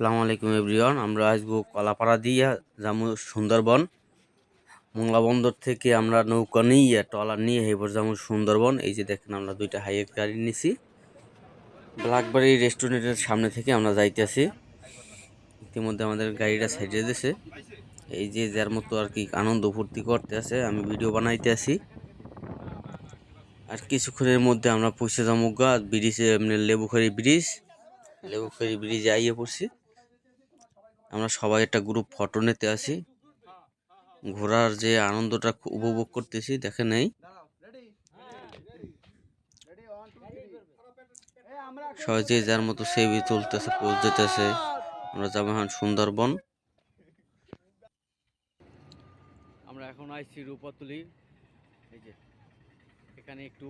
আসসালামু আলাইকুম এভরিওয়ান, আমরা আসব কলাপাড়া দিয়া যাব সুন্দরবন। মোংলা বন্দর থেকে আমরা নৌকা নিয়ে, ট্রলার নিয়ে এবার যাব সুন্দরবন। এই যে দেখেন আমরা দুইটা হাইয়ের গাড়ি নিছি। ব্ল্যাকবাড়ি রেস্টুরেন্টের সামনে থেকে আমরা যাইতেছি। ইতিমধ্যে আমাদের গাড়িটা সাইডে দিয়েছে। এই যে যার মতো আর কি আনন্দ ফুর্তি করতে আছে আমি ভিডিও বানাইতে আছি আর কিছুক্ষণের মধ্যে আমরা পৌঁছে যাব গা, ব্রিজে, এমনি লেবুখারি ব্রিজ। লেবুখারি ব্রিজে আইয়ে পড়ছি। আমরা সবাই একটা গ্রুপ ফটো নিতে আসি। ঘোরার যে আনন্দটা উপভোগ করতেছি, দেখে নেই। সবাই যে যার মতো সেবি তুলতেছে পোজ দিতেছে। আমরা যাব এখন সুন্দরবন। আমরা এখন আইছি রূপাতুলি। এই যে, এখানে একটু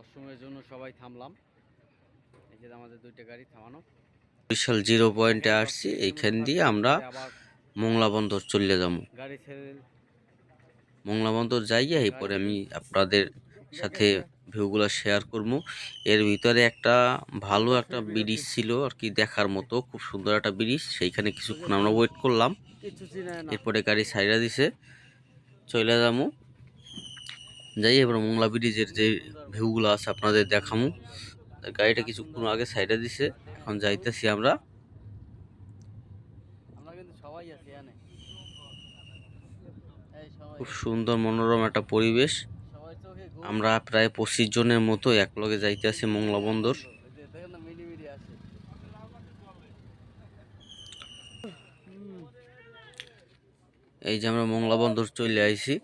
অসময়ের জন্য সবাই থামলাম। এই যে আমাদের দুইটা গাড়ি থামানো। বিশাল জিরো পয়েন্টে আসছি, এইখান দিয়ে আমরা মোংলা বন্দর চলে যাব। মোংলা বন্দর যাইয়া এরপরে আমি আপনাদের সাথে ভিউগুলো শেয়ার করব। এর ভিতরে একটা ভালো একটা ব্রিজ ছিল আর কি দেখার মতো, খুব সুন্দর একটা ব্রিজ, সেইখানে কিছুক্ষণ আমরা ওয়েট করলাম। এরপরে গাড়ি সাইডা দিছে চলে যাব যাই, এবার মোংলা ব্রিজের যে ভিউগুলো আছে আপনাদের দেখামু। গাড়িটা কিছুক্ষণ আগে সাইডে দিছে। এখন যাইতেছি আমরা। আছি সবাই। খুব সুন্দর মনোরম একটা পরিবেশ। আমরা প্রায় পঁচিশ জনের মতো একলগে যাইতেছি মোংলা বন্দর আছে। এই যে আমরা মংলা বন্দর চলে আইছি।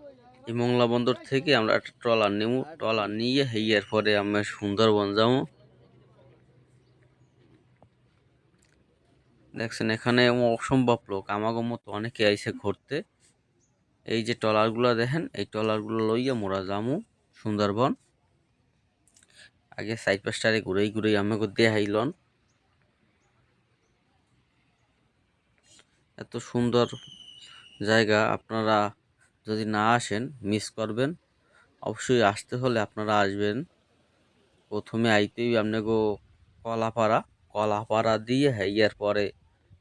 এই মংলা বন্দর থেকে আমরা একটা ট্রলার নেব ট্রলার নিয়ে হেয়ার পরে আমরা সুন্দরবন যাব। দেখছেন, এখানে অসম্ভব লোক। আমাগো মতো অনেকে আইসে ঘুরতে। এই যে ট্রলারগুলো দেখেন, এই ট্রলারগুলো লইয়া মোরা যামু সুন্দরবন। আগে সাইড পাশটারে ঘুরেই ঘুরেই আমাকে দেখাইলন এত সুন্দর জায়গা, আপনারা যদি না আসেন মিস করবেন। অবশ্যই আসতে হলে আপনারা আসবেন। প্রথমে আইতেই আপনাকে কলাপাড়া। কলাপাড়া দিয়ে হাইয়ার পরে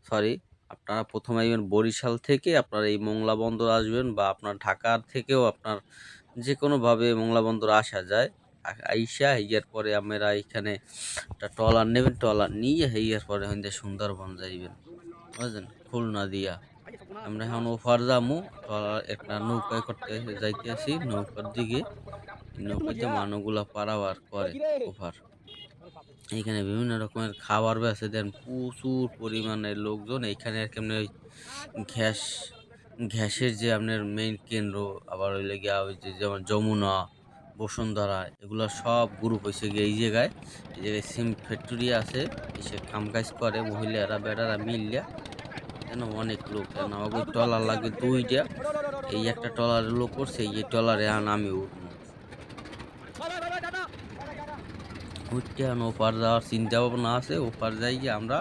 সরি আপনারা প্রথমে আসবেন বরিশাল থেকে, আপনারা এই মোংলা বন্দর আসবেন বা আপনার ঢাকার থেকেও আপনার যে কোনোভাবে মোংলা বন্দর আসা যায়। আইসা হইয়ার পরে আমরা এখানে একটা ট্রলার নেবেন, ট্রলার নিয়ে হইয়ার পরে হইতে সুন্দরবন যাইবেন। বুঝলেন খুলনা দিয়া। আমরা এখন ওফার যামু, ট্রলার একটা নৌকায় করতে যাইতে আছি নৌকার দিকে। নৌকাতে মানুষগুলা পারাবার করে ওফার। এইখানে বিভিন্ন রকমের খাবার বেছে দেন। প্রচুর পরিমাণে লোকজন। এইখানে আর কেমনি ওই গ্যাস, গ্যাসের যে আপনার মেইন কেন্দ্র, আবার ওই লেগে ওই যে যেমন যমুনা, বসুন্ধরা, এগুলো সব গ্রুপ হয়েছে গিয়ে এই জায়গায়। এই জায়গায় সিম ফ্যাক্টরি আছে। এসে কাম কাজ করে, মহিলারা বেড়ারা মিললে যেন অনেক লোক কেন আমাকে ট্রলার লাগে দুইটা। এই একটা ট্রলারের লোক করছে, এই ট্রলারে আন আমি উঠবো উঠতে আন ওপার যাওয়ার চিন্তা ভাবনা আছে ওপার যাই গিয়ে আমরা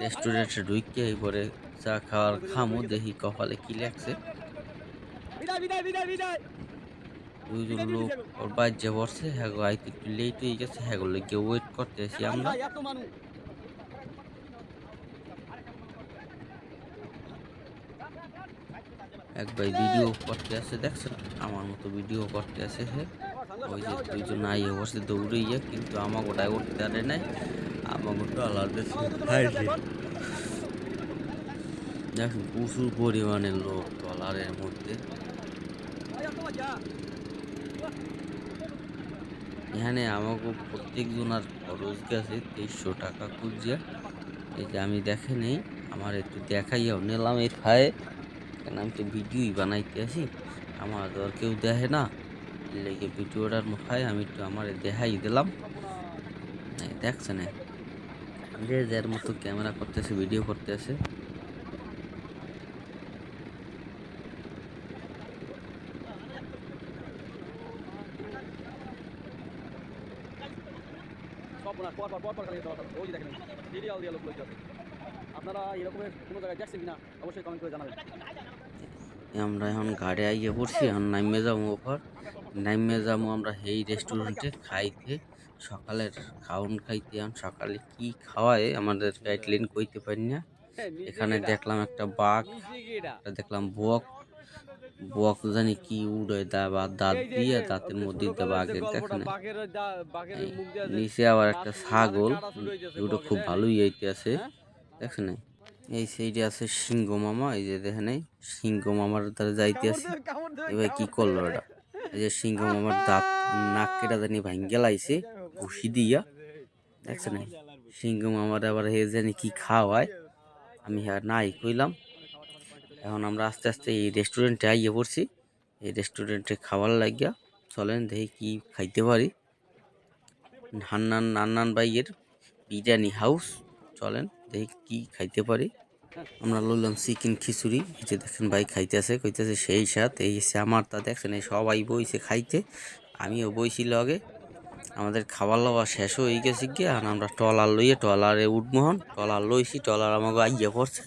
রেস্টুরেন্টে ঢুকে এই করে চা খাওয়ার খামো দেখি কপালে কি লাগছে দুইজন লোক ওর বাজ্যে বসছে হ্যাঁ আইতে একটু লেট হয়ে গেছে হ্যাঁ গো লেগে ওয়েট করতে আছি আমরা। এক ভাই ভিডিও করতে আছে দেখছেন? আমার মতো ভিডিও করতে আছে হে ওই যে দুইজন আইয়ে বসে দৌড়ে ইয়ে কিন্তু আমার গোটায় উঠতে পারে নাই আমার গোটা আলাদা দেখুন প্রচুর পরিমাণের লোক ট্রলারের মধ্যে। এখানে আমাকে প্রত্যেকজন আর খরচ গেছে তেইশশো টাকা খুঁজছে এই যে আমি দেখে নেই আমার একটু দেখাইয়াও নিলাম এই ফায়ে। কেন আমি তো ভিডিওই বানাইতে আছি আমার আর কেউ দেখে না। লেগে ভিডিওটার মুখায় আমি একটু আমার দেখাই দিলাম। দেখছে না যে যার মতো ক্যামেরা করতেছে ভিডিও করতেছে। আপনারা এরকমের কোনো জায়গায় দেখছেন কিনা অবশ্যই কমেন্ট করে জানাবেন। আমরা এখন গাড়ি আইয়ে পড়ছি এখন নাইমে যাব ওপর নাইমে যাব আমরা এই রেস্টুরেন্টে খাইতে, সকালের খাওন খাইতে আন সকালে কি খাওয়ায় আমাদের গাইডলাইন কইতে পারি না। এখানে দেখলাম একটা বাঘ দেখলাম বক বক জানি কি উড়ে দা বা দাঁত দিয়ে, দাঁতের মধ্যে দিয়ে বাঘের দেখেন। নিচে আবার একটা ছাগল ওটা খুব ভালোই আইতে আছে দেখছেন এই সাইডে আছে সিংহ মামা, এই যে দেখেন সিংহ মামার দ্বারা যাইতে আছে এবার কি করল এটা? এই যে সিংহ মামার দাঁত, নাক কেটা জানি ভাঙ্গে লাইছে, ঘুষি দিয়া। দেখছেন সিংহ মামার আবার হে জানি কি খাওয়ায়। আমি হ্যাঁ নাই কইলাম। এখন আমরা আস্তে আস্তে এই রেস্টুরেন্টে আইয়ে পড়ছি। এই রেস্টুরেন্টে খাবার লাগিয়া চলেন দেখি কি খাইতে পারি। হান্নান নান্নান ভাইয়ের বিরিয়ানি হাউস চলেন দেখি কি খাইতে পারি। আমরা লইলাম চিকেন খিচুড়ি। এই যে দেখেন ভাই খাইতেছে, কইতেছে সেই সাথ এই হচ্ছে আমার তা দেখছেন এই সবাই বইছে খাইতে। আমিও বইছি লগে। আমাদের খাবার লওয়া শেষ হয়ে গেছে গিয়ে, আর আমরা টলার লইয়ে টলারে উঠবো হন। টলার লইছি টলার আমাকে আইয়া পড়ছে।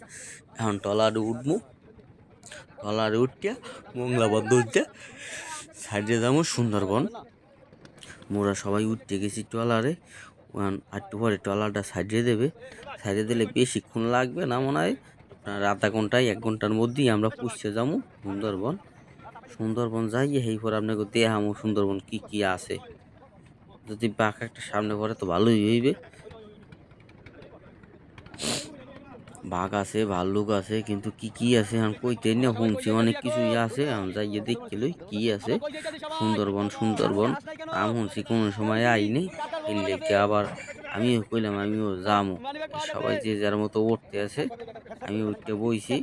এখন টলারে উঠবো টলারে উঠিয়া মংলা বদ্ধ সাইডে যাব সুন্দরবন। মোরা সবাই উঠতে গেছি ওখান একটু পরে ট্রলারটা সাইডে দেবে। সাইডে দিলে বেশিক্ষণ লাগবে না মনে হয়? আপনার আধা ঘন্টায় এক ঘণ্টার মধ্যেই আমরা পুষতে যাব সুন্দরবন। সুন্দরবন যাই এই পরে আপনাকে দেখামো সুন্দরবন কি কি আছে। যদি বাঘ একটা সামনে পড়ে তো ভালোই হইবে। বাঘ আছে ভাল্লুক আছে কিন্তু কি কি আছে আমি কইতে না শুনছি। অনেক কিছুই আছে আমি যাইয়ে দেখতে লই কি আছে। সুন্দরবন সুন্দরবন আমি শুনছি কোনো সময় আইনি এর লেগে আবার আমিও কইলাম আমিও যামু। সবাই যে যার মতো উঠতে আছে আমি উঠতে বইছি।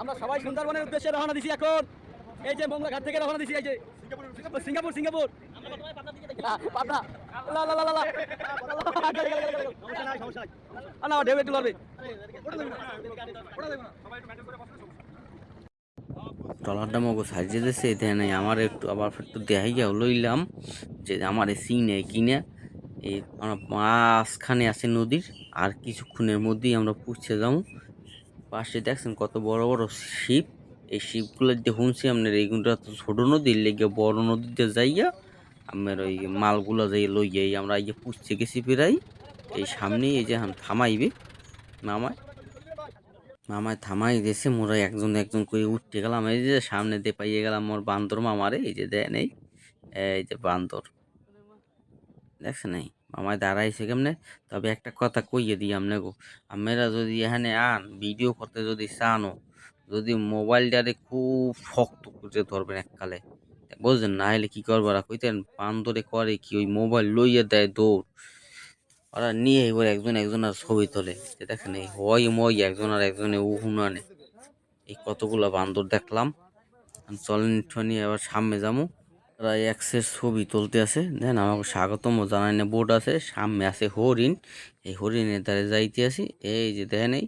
আমরা সবাই সুন্দরবনের উদ্দেশ্যে রওনা দিছি এখন। এই যে মংলা ঘাট থেকে রওনা দিছি এই যে সিঙ্গাপুর সিঙ্গাপুর পাবনা লা লা লা লা না ঢেউ একটু ট্রলারটা মগো সাজিয়ে দিয়েছে এখানে আমার একটু আবার একটু দেখাই গিয়া লইলাম, যে আমার এই সিনে কিনে এই আমরা মাঝখানে আছে নদীর, আর কিছুক্ষণের মধ্যেই আমরা পুষছে যাব। পাশে দেখছেন কত বড় বড় শিপ, এই শিপগুলো যে শুনছি আপনার এইগুলো তো ছোট নদীর লেগে বড় নদীতে যাইয়া আমার ওই মালগুলো যাই লই যাই আমরা এই যে পুষছে গেছি প্রায়। এই সামনেই এই যে থামাইবে মামায় মামায় থামাই দিয়েছে মোরা একজন একজন করে উঠতে গেলাম। এই যে সামনে দিয়ে পাইয়ে গেলাম মোর বান্দর মামারে, এই যে দেয় নেই এই যে বান্দর। দেখছেন এই মামায় দাঁড়াইছে কেমনে? তবে একটা কথা কইয়ে দিই গো আপনারা যদি এখানে আন, ভিডিও করতে যদি চানো যদি মোবাইলটারে খুব শক্ত করে ধরবেন এককালে, বুঝলেন? না হলে কি করবার কইতেন বান্দরে করে কি? ওই মোবাইল লইয়ে দেয় দৌড়। ওরা নিয়ে এবার একজন একজনের ছবি তোলে। যে দেখেন এই হয় মই একজন আর একজনে উ উহুনানে এই কতগুলো বান্দর দেখলাম। আর চলেন নিয়ে আবার সামনে যাব। ওরা এক্সের ছবি তুলতে আছে দেন আমাকে স্বাগতম জানাই না, বোর্ড আছে। সামনে আছে হরিণ। এই হরিণের দ্বারে যাইতে আছি এই যে দেখেন এই,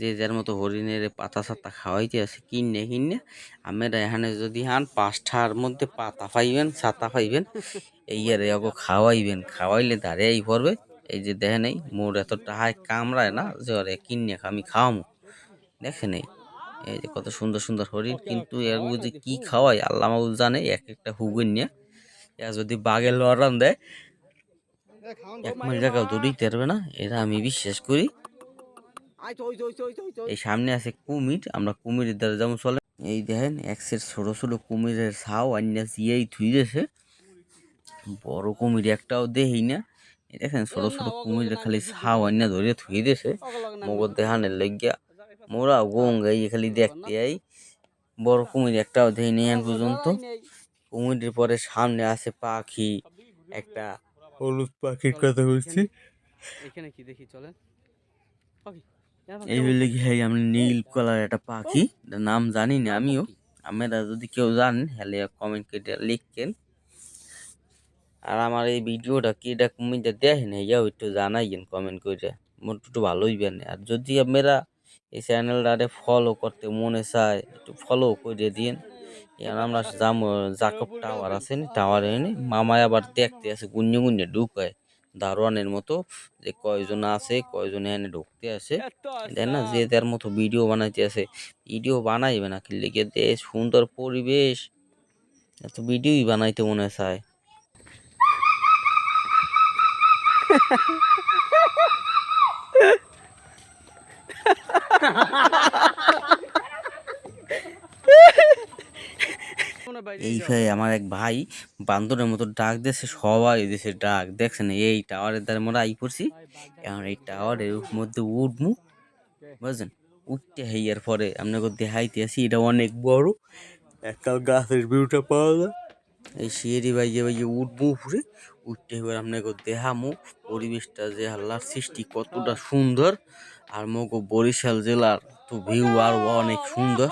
যে যার মতো হরিণের পাতা সাতা খাওয়াইতে আছে কিনে কিনে। আমরা এখানে যদি হান, পাঁচটার মধ্যে পাতা পাইবেন ছাতা পাইবেন। এই আর খাওয়াইবেন। খাওয়াইলে দাঁড়িয়েই পড়বে। এই যে দেখেন নেই মোর এত টাহায় কামড়ায় না যে ওরে কিনে আমি খাওয়ামু। দেখে নেই। এই যে কত সুন্দর সুন্দর হরিণ, কিন্তু এর যে কি খাওয়ায় আল্লাহ মাবুল জানে, এক একটা হুগুন নিয়ে। এরা যদি বাঘের লড়ান দেয়, এক মাস জায়গাও দৌড়িতে পারবে না, এটা আমি বিশ্বাস করি। এই সামনে আছে কুমির, আমরা কুমিরের দ্বারা যেমন চলে। এই দেখেন একসের ছোট ছোট কুমিরের ছাও অন্য দিয়েই ধুইতেছে বড় কুমির একটাও দেহি না দেখেন ছোট ছোট কুমিরের খালি অন্য ধরে ধুই দিয়েছে। মগর দেহানের লেগিয়া মোরা গোং এই খালি দেখতে আই বড় কুমির একটাও দেহি নেই এখন পর্যন্ত। কুমিরের পরে সামনে আছে পাখি একটা হলুদ পাখির কথা বলছি। এখানে কি দেখি? চলেন। এই হইলে কি? হয় আমি নীল কালার একটা পাখি। নাম জানি না আমিও। আপনারা যদি কেউ জানেন তাহলে কমেন্ট করে লিখবেন আর আমার এই ভিডিওটা কি এটা কুমিটা দেখেন হইয়াও একটু জানাইয়েন কমেন্ট করে। মন একটু ভালোই বেন আর যদি আপনারা এই চ্যানেলটারে ফলো করতে মনে চায়, একটু ফলো করে দিন এখন আমরা যাম জাকব টাওয়ার আছে নি টাওয়ারে এনে মামায় আবার দেখতে আছে গুঞ্জে গুঞ্জে ঢুকায়। দারোয়ানের মতো যে কয়জন আছে, কয়জন এনে ঢুকতে আছে দেখ না, যে যার মতো ভিডিও বানাইতে আছে ভিডিও বানাইবে না কি লিখে দে সুন্দর পরিবেশ। এত ভিডিওই বানাইতে মনে চায়। এই ভাই আমার এক ভাই বান্দরের মতো ডাক দিয়েছে সবাই দিয়েছে ডাক। দেখছেন এই টাওয়ারের দ্বারা আমরা আই পড়ছি। এখন এই টাওয়ারের মধ্যে উঠমু বুঝছেন? উঠতে হইয়ার পরে আপনাকে দেখাইতে আসি এটা অনেক বড়। একটা গাছের ভিউটা পাওয়া যায়। এই সিঁড়ি বাইয়ে বাইয়ে উঠবো উপরে। উঠতে এবার আপনাকে দেখামু পরিবেশটা যে আল্লাহর সৃষ্টি কতটা সুন্দর। আর মগো বরিশাল জেলার তো ভিউ আর অনেক সুন্দর।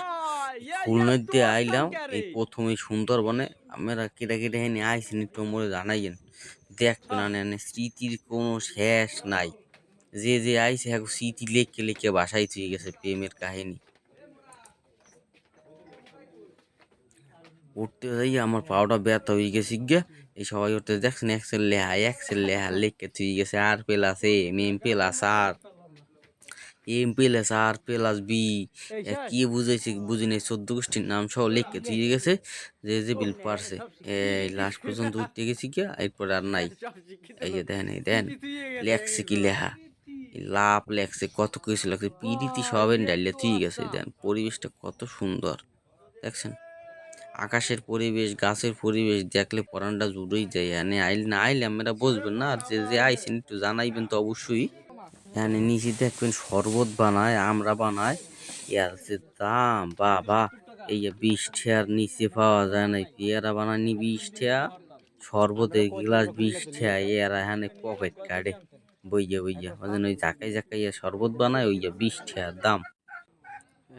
খুলনার দিয়ে আইলাম, এই প্রথমে সুন্দরবনে। আমরা কেটে কেটে এনে আইসি একটু মরে জানাইয়েন। দেখবেন না এনে স্মৃতির কোনো শেষ নাই। যে যে আইসে এখন স্মৃতি লেখকে লেখকে বাসায় চুয়ে গেছে প্রেমের কাহিনী। উঠতে যাই আমার পাওটা ব্যথা হয়ে গেছে গিয়া। এই সবাই উঠতে দেখছেন এক্সেল লেহা এক্সেল লেহা লেখকে চুয়ে গেছে, আর plus M M plus R M plus R plus B কি বুঝাইছে বুঝি নাই, চোদ্দ গোষ্ঠীর নাম সহ লিখে দিয়ে গেছে, যে যে বিল পারছে। এই লাস্ট পর্যন্ত উঠতে গেছি গিয়া, এরপর আর নাই। এই যে দেন এই দেন লেখছে কি লেহা লাভ লেখছে, কত কিছু লাগছে পিডিতি সবেন ডালিয়া তুই গেছে দেন পরিবেশটা কত সুন্দর। দেখছেন? আকাশের পরিবেশ, গাছের পরিবেশ দেখলে পরানটা জুড়েই যায়। এনে আইলে না আইলে আমরা বুঝবেন না, আর যে যে আইসেন একটু জানাইবেন তো অবশ্যই। এখানে নিচে দেখবেন শরবত বানায়, আমরা বানাই এর যে দাম, বাবা। এই যে বিশ ঠেয়ার নিচে পাওয়া যায় না পেয়ারা বানানি বিশ ঠেয়া শরবতের গ্লাস বিশ ঠেয়া এরা এখানে পকেট কাটে। বইয়া বইয়া। ওই ওই জাকাই জাকাইয়া শরবত বানায়, ওই যে বিশ ঠেয়ার দাম।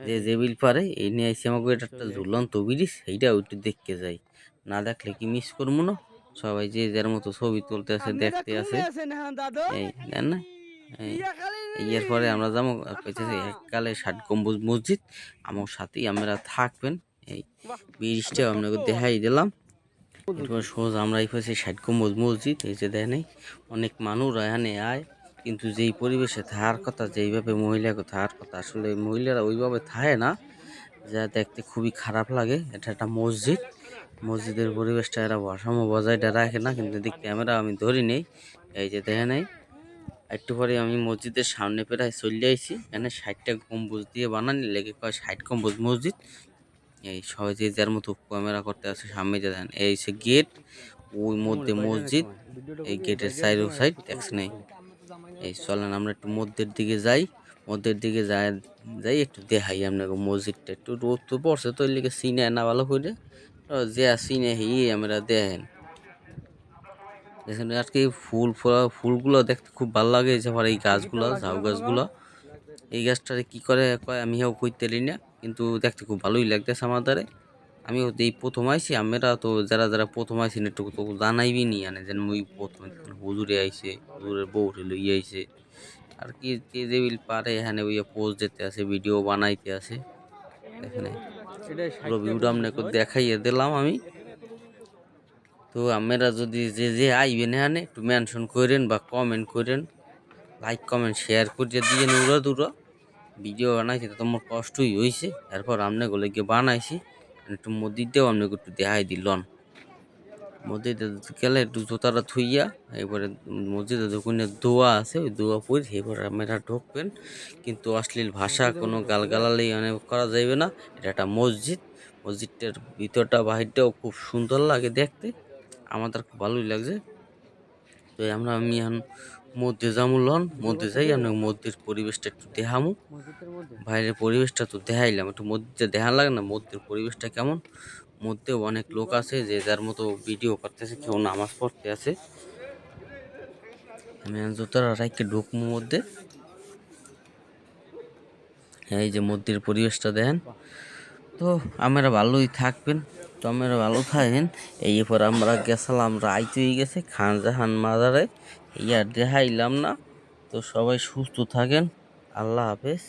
যে যে বিল পারে এই নিয়ে এসে আমাকে এটা একটা ঝুলন্ত ব্রিজ সেইটা ওইটা দেখতে যাই। না দেখলে কি মিস করব না? সবাই যে যার মতো ছবি তুলতে আছে দেখতে আছে এই দেন না। এর পরে আমরা যাব কইতেছে এককালে ষাট গম্বুজ মসজিদ আমার সাথেই আমরা থাকবেন। এই ব্রিজটা আপনাকে দেখাই দিলাম। এরপর সোজা আমরা এই পাশে ষাট গম্বুজ মসজিদ এই যে দেয় নাই অনেক মানুষ এখানে আয়। কিন্তু যেই পরিবেশে থাকার কথা যেইভাবে মহিলাকে থাকার কথা আসলে মহিলারা ওইভাবে থাকে না। যা দেখতে খুবই খারাপ লাগে। এটা একটা মসজিদ। মসজিদের পরিবেশটা এরা ভারসাম্য বজায়টা রাখে না কিন্তু দিক ক্যামেরা আমি ধরি নেই। এই যে দেখে নেই একটু পরে আমি মসজিদের সামনে প্রায় চলে আইছি। এখানে ষাটটা গম্বুজ দিয়ে বানানি লেগে কয় ষাট গম্বুজ মসজিদ। এই সবাই যে যার মতো ক্যামেরা করতে আছে সামনে যে দেন এই সে গেট। ওই মধ্যে মসজিদ। এই গেটের সাইড ও সাইড ট্যাক্স নেই এই চলেন আমরা একটু মধ্যের দিকে যাই। মধ্যের দিকে যাই যাই একটু দেখাই আপনাকে মসজিদটা। একটু রোদ তো পড়ছে, তো লিগে সিনে না ভালো করে। যে সিনে হি আমরা দেখেন। দেখেন, আজকে ফুল ফোলা, ফুলগুলো দেখতে খুব ভালো লাগে যে আমার এই গাছগুলো, ঝাউ গাছগুলো। এই গাছটারে কি করে কয়, আমি হেও কইতে না, কিন্তু দেখতে খুব ভালোই লাগতেছে আমার দ্বারে আমিও এই প্রথম আইছি আমরা তো যারা যারা প্রথম আইছি একটু তো জানাইবি নি আনে, যেন মুই প্রথম হুজুরে আইসে হুজুরের বউরে লই আইসে আর কি যে যে বিল পারে, এখানে ওই পোস্ট দিতে আছে ভিডিও বানাইতে আছে। এখানে ভিউটা আপনাকে দেখাইয়ে দিলাম আমি। তো আপনারা যদি যে যে আইবেন এখানে, একটু মেনশন করেন বা কমেন্ট করেন লাইক কমেন্ট শেয়ার করে দিয়ে উড়া দুরা ভিডিও বানাইছি তো তোমার কষ্টই হয়েছে এরপর আপনাগুলো গিয়ে বানাইছি। একটু মসজিদটাও আপনাকে একটু দেখাই দিলন মসজিদে গেলে একটু জুতাটা থুইয়া এবারে মসজিদে যখন দোয়া আছে, ওই দোয়া পড়ে এবার আপনারা ঢুকবেন। কিন্তু অশ্লীল ভাষা, কোনো গালগালালি মানে করা যাবে না। এটা একটা মসজিদ। মসজিদটার ভিতরটা, বাহিরটাও খুব সুন্দর লাগে দেখতে। আমাদের খুব ভালোই লাগছে। তো আমরা আমি এখন মধ্যে যাব লন মধ্যে যাই আমরা মধ্যের পরিবেশটা একটু দেখামু। বাইরের পরিবেশটা তো দেখাইলাম একটু মধ্যে দেখা লাগে না মধ্যের পরিবেশটা কেমন? মধ্যে অনেক লোক আছে যে যার মতো ভিডিও করতেছে কেউ নামাজ পড়তে আছে। আমি জুতার ঢুকমু মধ্যে। এই যে মধ্যের পরিবেশটা দেখেন। তো আমরা ভালোই থাকবেন তো আমরা ভালো থাকেন। এই পর আমরা গেছিলাম রাইত হয়ে গেছে খানজাহান মাজারে। এই আর দেখাইলাম না। তো সবাই সুস্থ থাকেন। আল্লাহ হাফেজ।